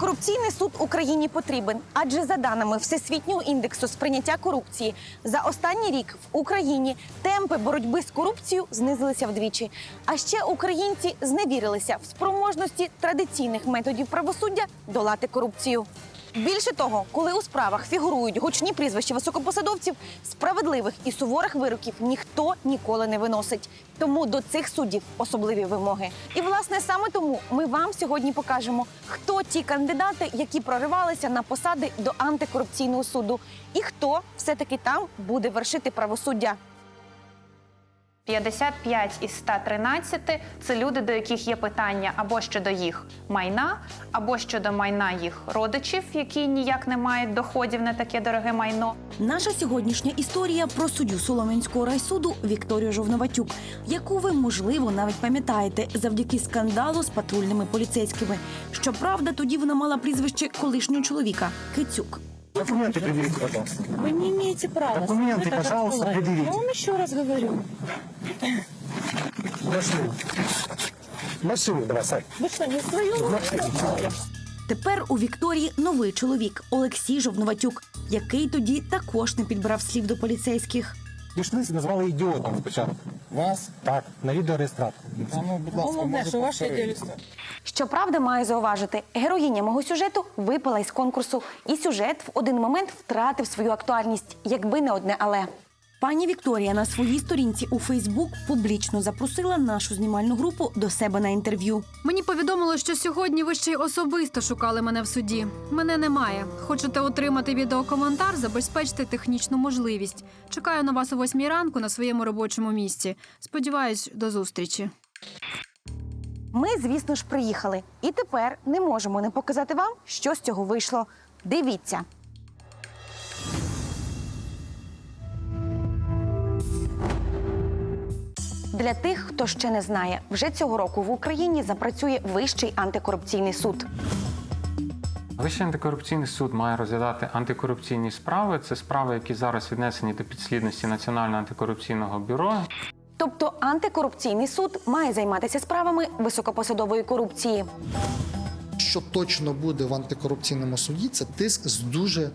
Антикорупційний суд Україні потрібен, адже за даними Всесвітнього індексу сприйняття корупції за останній рік в Україні темпи боротьби з корупцією знизилися вдвічі. А ще українці зневірилися в спроможності традиційних методів правосуддя долати корупцію. Більше того, коли у справах фігурують гучні прізвища високопосадовців, справедливих і суворих вироків ніхто ніколи не виносить. Тому до цих суддів особливі вимоги. І власне саме тому ми вам сьогодні покажемо, хто ті кандидати, які проривалися на посади до антикорупційного суду, і хто все-таки там буде вершити правосуддя. 55 із 113 – це люди, до яких є питання або щодо їх майна, або щодо майна їх родичів, які ніяк не мають доходів на таке дороге майно. Наша сьогоднішня історія про суддю Солом'янського райсуду Вікторію Жовноватюк, яку ви можливо навіть пам'ятаєте завдяки скандалу з патрульними поліцейськими. Щоправда, тоді вона мала прізвище колишнього чоловіка Кицюк. Документы предъявите, пожалуйста. Вы не имеете права. Документы, Это пожалуйста, разговаривать. предъявите. Я вам еще раз говорю. Машину. Машину давай, Сань. Вы что, не в своем? Тепер у Вікторії новий чоловік Олексій Жовноватюк, який тоді також не підбирав слів до поліцейських. Пішли, назвали ідіотом спочатку. Вас? Так, на відеореєстратор. Ну, будь ласка, Головне, що ваші повторити. Щоправда, маю зауважити, героїня мого сюжету випала із конкурсу, і сюжет в один момент втратив свою актуальність, якби не одне але. Пані Вікторія на своїй сторінці у Фейсбук публічно запросила нашу знімальну групу до себе на інтерв'ю. Мені повідомили, що сьогодні ви ще й особисто шукали мене в суді. Мене немає. Хочете отримати відеокоментар? Забезпечте технічну можливість. Чекаю на вас о восьмій ранку на своєму робочому місці. Сподіваюсь, до зустрічі. Ми, звісно ж, приїхали, і тепер не можемо не показати вам, що з цього вийшло. Дивіться. Для тих, хто ще не знає, вже цього року в Україні запрацює вищий антикорупційний суд. Вищий антикорупційний суд має розглядати антикорупційні справи. Це справи, які зараз віднесені до підслідності Національного антикорупційного бюро. Тобто антикорупційний суд має займатися справами високопосадової корупції. Що точно буде в антикорупційному суді, це тиск з дуже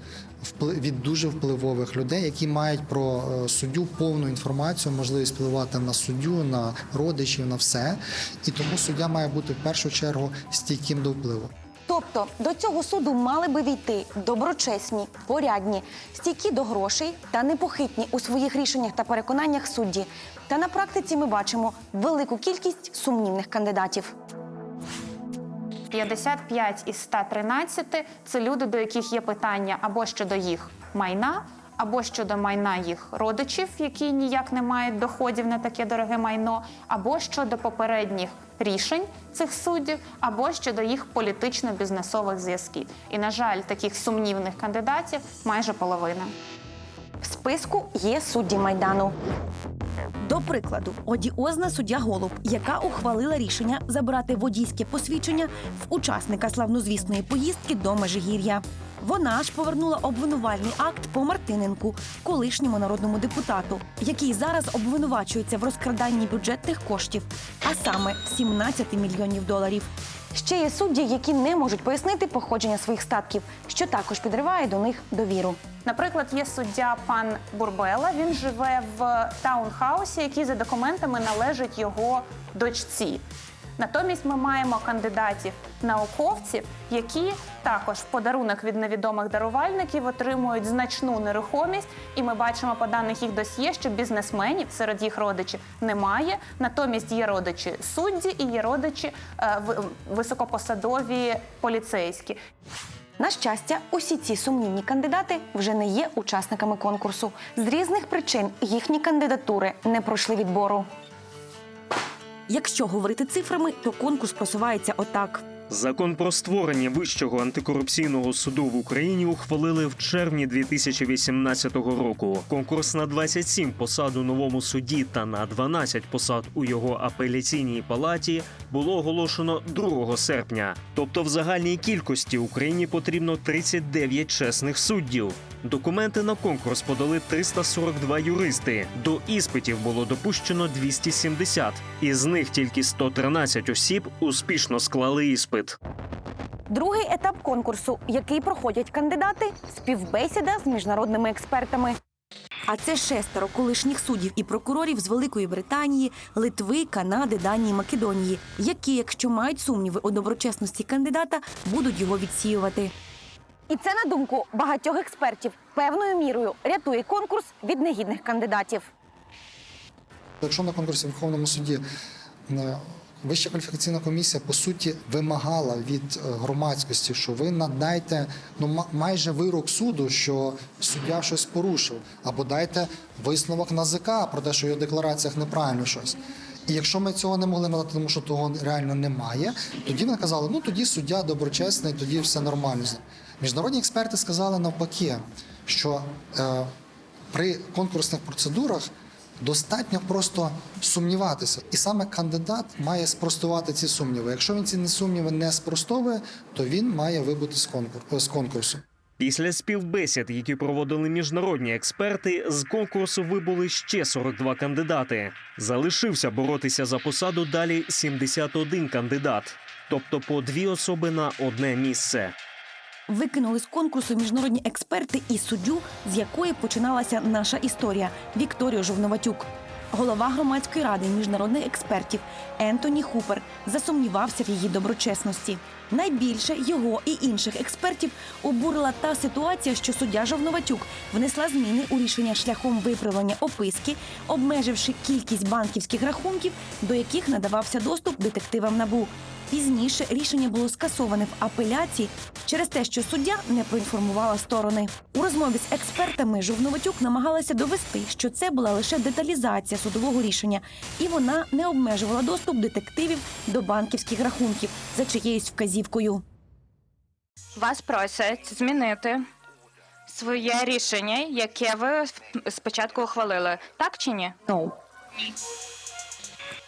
від дуже впливових людей, які мають про е, суддю повну інформацію, можливість впливати на суддю, на родичів, на все. І тому суддя має бути в першу чергу стійким до впливу. Тобто до цього суду мали би війти доброчесні, порядні, стійкі до грошей та непохитні у своїх рішеннях та переконаннях судді. Та на практиці ми бачимо велику кількість сумнівних кандидатів. 55 із 113 – це люди, до яких є питання або щодо їх майна, або щодо майна їх родичів, які ніяк не мають доходів на таке дороге майно, або щодо попередніх рішень цих суддів, або щодо їх політично-бізнесових зв'язків. І, на жаль, таких сумнівних кандидатів майже половина. В списку є судді майдану. До прикладу, одіозна суддя Голуб, яка ухвалила рішення забрати водійське посвідчення в учасника славнозвісної поїздки до Межигір'я. Вона ж повернула обвинувальний акт по Мартиненку, колишньому народному депутату, який зараз обвинувачується в розкраданні бюджетних коштів, а саме 17 мільйонів доларів. Ще є судді, які не можуть пояснити походження своїх статків, що також підриває до них довіру. Наприклад, є суддя пан Бурбела. Він живе в таунхаусі, який за документами належить його дочці. Натомість ми маємо кандидатів науковців, які також в подарунок від невідомих дарувальників отримують значну нерухомість. І ми бачимо по даних їх досьє, що бізнесменів серед їх родичів немає. Натомість є родичі судді і є родичі е, високопосадові поліцейські. На щастя, усі ці сумнівні кандидати вже не є учасниками конкурсу. З різних причин їхні кандидатури не пройшли відбору. Якщо говорити цифрами, то конкурс просувається отак. Закон про створення Вищого антикорупційного суду в Україні ухвалили в червні 2018 року. Конкурс на 27 посад у новому суді та на 12 посад у його апеляційній палаті було оголошено 2 серпня. Тобто, в загальній кількості Україні потрібно 39 чесних суддів. Документи на конкурс подали 342 юристи. До іспитів було допущено 270. Із них тільки 113 осіб успішно склали іспит. Другий етап конкурсу, який проходять кандидати, співбесіда з міжнародними експертами. А це шестеро колишніх суддів і прокурорів з Великої Британії, Литви, Канади, Данії, Македонії, які, якщо мають сумніви у доброчесності кандидата, будуть його відсіювати. І це, на думку багатьох експертів, певною мірою рятує конкурс від негідних кандидатів. Якщо на конкурсі в Верховному суді е, Вища кваліфікаційна комісія по суті вимагала від е, громадськості, що ви надайте ну ма- майже вирок суду, що суддя щось порушив, або дайте висновок НАЗК про те, що його деклараціях неправильно щось. І якщо ми цього не могли надати, тому що того реально немає, тоді вони казали, ну тоді суддя доброчесний, тоді все нормально. Міжнародні експерти сказали навпаки, що е, при конкурсних процедурах достатньо просто сумніватися, і саме кандидат має спростувати ці сумніви. Якщо він ці сумніви не спростовує, то він має вибути з з конкурсу. Після співбесід, які проводили міжнародні експерти, з конкурсу вибули ще 42 кандидати. Залишився боротися за посаду далі 71 кандидат, тобто по дві особи на одне місце. Викинули з конкурсу міжнародні експерти і суддю, з якої починалася наша історія Вікторію Жовноватюк. Голова громадської ради міжнародних експертів Ентоні Хупер засумнівався в її доброчесності. Найбільше його і інших експертів обурила та ситуація, що суддя Жовноватюк внесла зміни у рішення шляхом виправлення описки, обмеживши кількість банківських рахунків, до яких надавався доступ детективам набу. Пізніше рішення було скасоване в апеляції через те, що суддя не проінформувала сторони. У розмові з експертами Жовноватюк намагалася довести, що це була лише деталізація судового рішення, і вона не обмежувала доступ детективів до банківських рахунків за чиєюсь вказівкою. Вас просять змінити своє рішення, яке ви спочатку ухвалили. Так чи ні?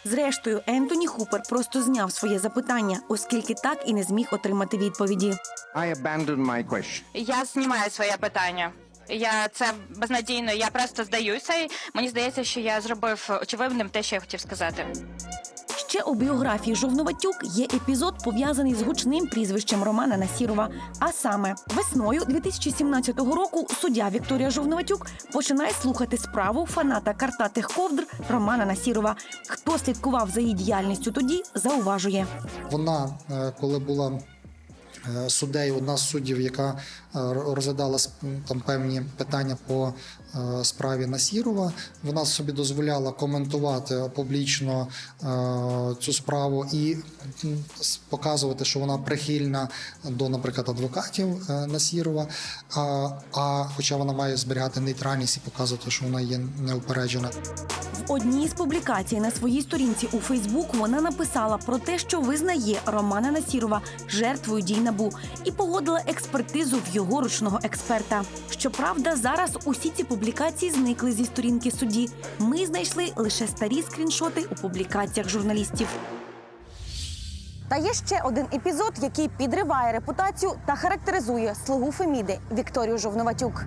Зрештою, Ентоні Хупер просто зняв своє запитання, оскільки так і не зміг отримати відповіді. I abandoned my question. Я знімаю своє питання. Я це безнадійно. Я просто здаюся. І мені здається, що я зробив очевидним те, що я хотів сказати. Ще у біографії Жовноватюк є епізод пов'язаний з гучним прізвищем Романа Насірова. А саме весною 2017 року суддя Вікторія Жовноватюк починає слухати справу фаната картатих ковдр Романа Насірова. Хто слідкував за її діяльністю тоді, зауважує. Вона, е, коли була е, суддею, одна з суддів, яка розглядала сп- там певні питання по е, справі Насірова, вона собі дозволяла коментувати публічно е, цю справу і показувати, що вона прихильна до, наприклад, адвокатів е, Насірова. А хоча вона має зберігати нейтральність і показувати, що вона є неупереджена. В одній з публікацій на своїй сторінці у Фейсбук вона написала про те, що визнає Романа Насірова жертвою дій набу і погодила експертизу в його ручного експерта. Щоправда, зараз усі ці публікації зникли зі сторінки судді. Ми знайшли лише старі скріншоти у публікаціях журналістів. Та є ще один епізод, який підриває репутацію та характеризує слугу Феміди Вікторію Жовноватюк.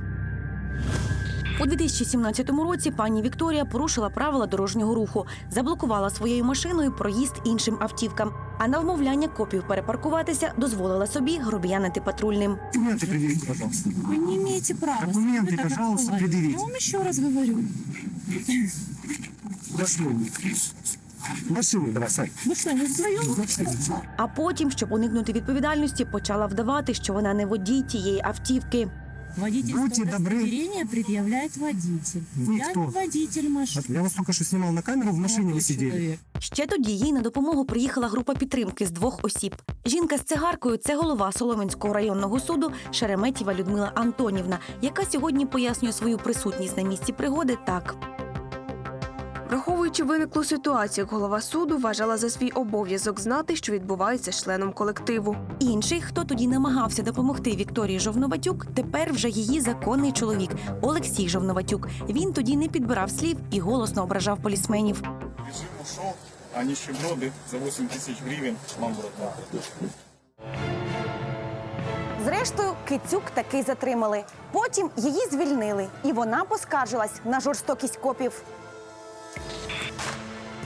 У 2017 році пані Вікторія порушила правила дорожнього руху, заблокувала своєю машиною проїзд іншим автівкам А на вмовляння копів перепаркуватися дозволила собі грубіянити патрульним. Документы предъявите, пожалуйста. Вы не имеете права. Документы, Вы так пожалуйста, открываете. предъявите. Я вам еще раз говорю. Пошли. Машину бросай. Вы что, не вдвоем? А потім, щоб уникнути відповідальності, почала вдавати, що вона не водій тієї автівки. Водительское Будьте добры. удостоверение предъявляет водитель. Вы Я кто? не водитель машины. Я вас только что снимал на камеру, в машине вы Молодой сидели. человек. Ще тоді їй на допомогу приїхала група підтримки з двох осіб. Жінка з цигаркою це голова Солом'янського районного суду Шереметєва Людмила Антонівна, яка сьогодні пояснює свою присутність на місці пригоди так. Враховуючи виниклу ситуацію, голова суду вважала за свій обов'язок знати, що відбувається з членом колективу. Інший, хто тоді намагався допомогти Вікторії Жовноватюк, тепер вже її законний чоловік Олексій Жовноватюк. Він тоді не підбирав слів і голосно ображав полісменів. Режим ушел, а нищеброды за 8 тысяч гривен вам братва. Зрештою, кицюк таки затримали. Потім її звільнили, і вона поскаржилась на жорстокість копів.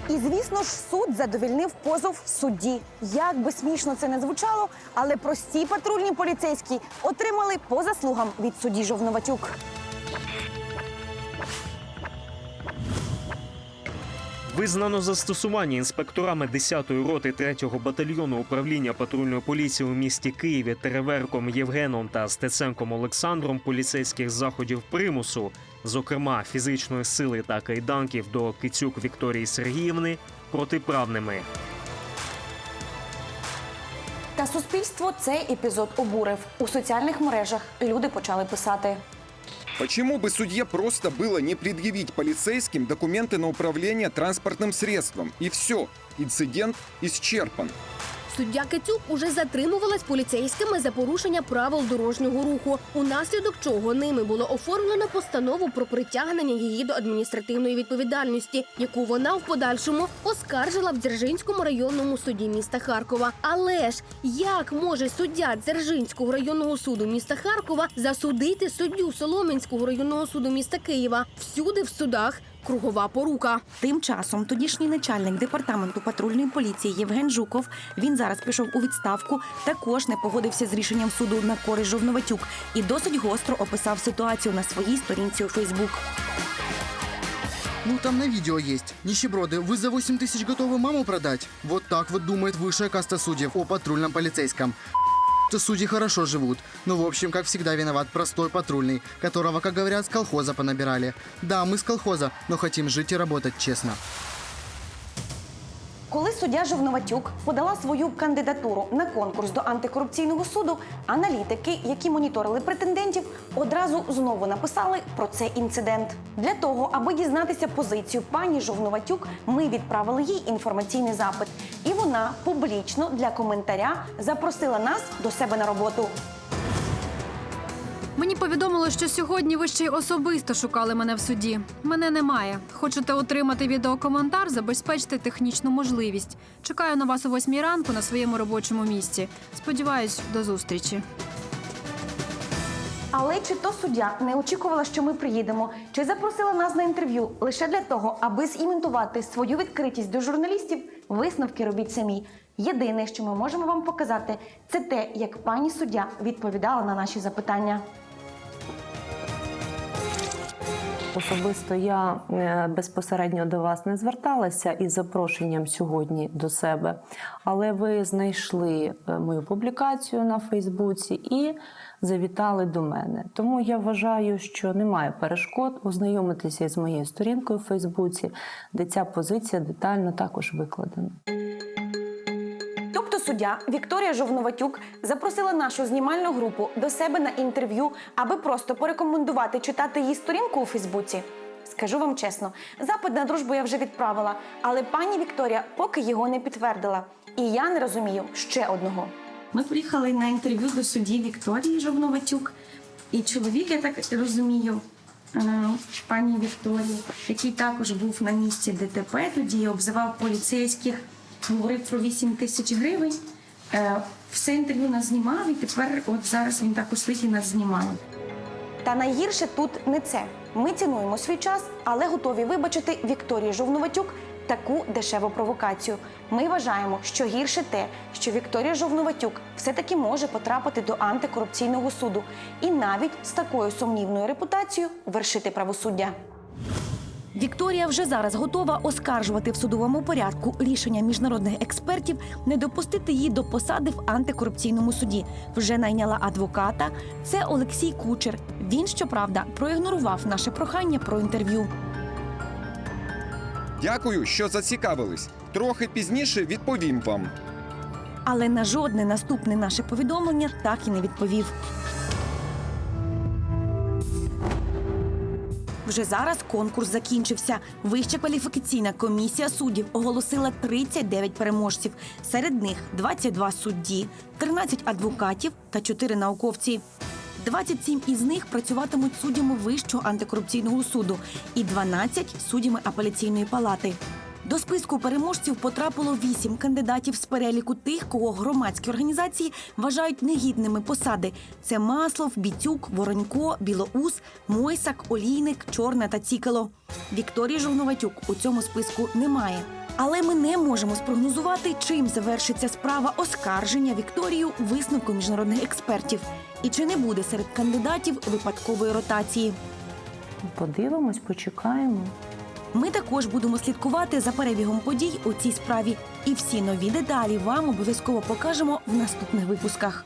І звісно ж, суд задовільнив позов судді. Як би смішно це не звучало, але прості патрульні поліцейські отримали по заслугам від судді Жовноватюк. Визнано застосування інспекторами 10-ї роти 3-го батальйону управління патрульної поліції у місті Києві Тереверком Євгеном та Стеценком Олександром поліцейських заходів примусу, зокрема фізичної сили та кайданків до Кицюк Вікторії Сергіївни, протиправними. Та суспільство цей епізод обурив. У соціальних мережах люди почали писати. Почему бы судье просто было не предъявить полицейским документы на управление транспортным средством? И все, инцидент исчерпан. Суддя Кицюк уже затримувалась поліцейськими за порушення правил дорожнього руху, унаслідок чого ними було оформлено постанову про притягнення її до адміністративної відповідальності, яку вона в подальшому оскаржила в Дзержинському районному суді міста Харкова. Але ж як може суддя Дзержинського районного суду міста Харкова засудити суддю Солом'янського районного суду міста Києва? Всюди в судах кругова порука. Тим часом тодішній начальник департаменту патрульної поліції Євген Жуков, він зараз пішов у відставку, також не погодився з рішенням суду на користь Жовноватюк і досить гостро описав ситуацію на своїй сторінці у Фейсбук. Ну, там на видео есть. Нищеброды, вы за 8 тысяч готовы маму продать? Вот так вот думает высшая каста судьев о патрульном полицейском. То судьи хорошо живут. Ну, в общем, как всегда, виноват простой патрульный, которого, как говорят, с колхоза понабирали. Да, мы с колхоза, но хотим жить и работать честно. Коли суддя Жовноватюк подала свою кандидатуру на конкурс до антикорупційного суду, аналітики, які моніторили претендентів, одразу знову написали про цей інцидент. Для того, аби дізнатися позицію пані Жовноватюк, ми відправили їй інформаційний запит, і вона публічно для коментаря запросила нас до себе на роботу. Мені повідомили, що сьогодні ви ще й особисто шукали мене в суді. Мене немає. Хочете отримати відеокоментар? Забезпечте технічну можливість. Чекаю на вас о восьмій ранку на своєму робочому місці. Сподіваюсь, до зустрічі. Але чи то суддя не очікувала, що ми приїдемо, чи запросила нас на інтерв'ю лише для того, аби зімітувати свою відкритість до журналістів, висновки робіть самі. Єдине, що ми можемо вам показати, це те, як пані суддя відповідала на наші запитання. Особисто я е, безпосередньо до вас не зверталася із запрошенням сьогодні до себе, але ви знайшли е, мою публікацію на Фейсбуці і завітали до мене. Тому я вважаю, що немає перешкод ознайомитися з моєю сторінкою в Фейсбуці, де ця позиція детально також викладена. Суддя Вікторія Жовноватюк запросила нашу знімальну групу до себе на інтерв'ю, аби просто порекомендувати читати її сторінку у Фейсбуці. Скажу вам чесно, запит на дружбу я вже відправила, але пані Вікторія поки його не підтвердила. І я не розумію ще одного. Ми приїхали на інтерв'ю до судді Вікторії Жовноватюк. І чоловік, я так розумію, е, пані Вікторії, який також був на місці ДТП, тоді обзивав поліцейських, говорив про 8 тисяч гривень. Е, Все інтерв'ю нас знімав, і тепер, от зараз він також сидить і нас знімає. Та найгірше тут не це. Ми цінуємо свій час, але готові вибачити Вікторії Жовноватюк таку дешеву провокацію. Ми вважаємо, що гірше те, що Вікторія Жовноватюк все-таки може потрапити до антикорупційного суду і навіть з такою сумнівною репутацією вершити правосуддя. Вікторія вже зараз готова оскаржувати в судовому порядку рішення міжнародних експертів не допустити її до посади в антикорупційному суді. Вже найняла адвоката. Це Олексій Кучер. Він, щоправда, проігнорував наше прохання про інтерв'ю. Дякую, що зацікавились. Трохи пізніше відповім вам. Але на жодне наступне наше повідомлення так і не відповів. Вже зараз конкурс закінчився. Вища кваліфікаційна комісія суддів оголосила 39 переможців. Серед них 22 судді, 13 адвокатів та 4 науковці. 27 із них працюватимуть суддями Вищого антикорупційного суду і 12 – суддями апеляційної палати. До списку переможців потрапило вісім кандидатів з переліку тих, кого громадські організації вважають негідними посади. Це Маслов, Біцюк, Воронько, Білоус, Мойсак, Олійник, Чорна та Цікало. Вікторії Жовноватюк у цьому списку немає. Але ми не можемо спрогнозувати, чим завершиться справа оскарження Вікторію висновку міжнародних експертів, і чи не буде серед кандидатів випадкової ротації. Подивимось, почекаємо. Ми також будемо слідкувати за перебігом подій у цій справі, і всі нові деталі вам обов'язково покажемо в наступних випусках.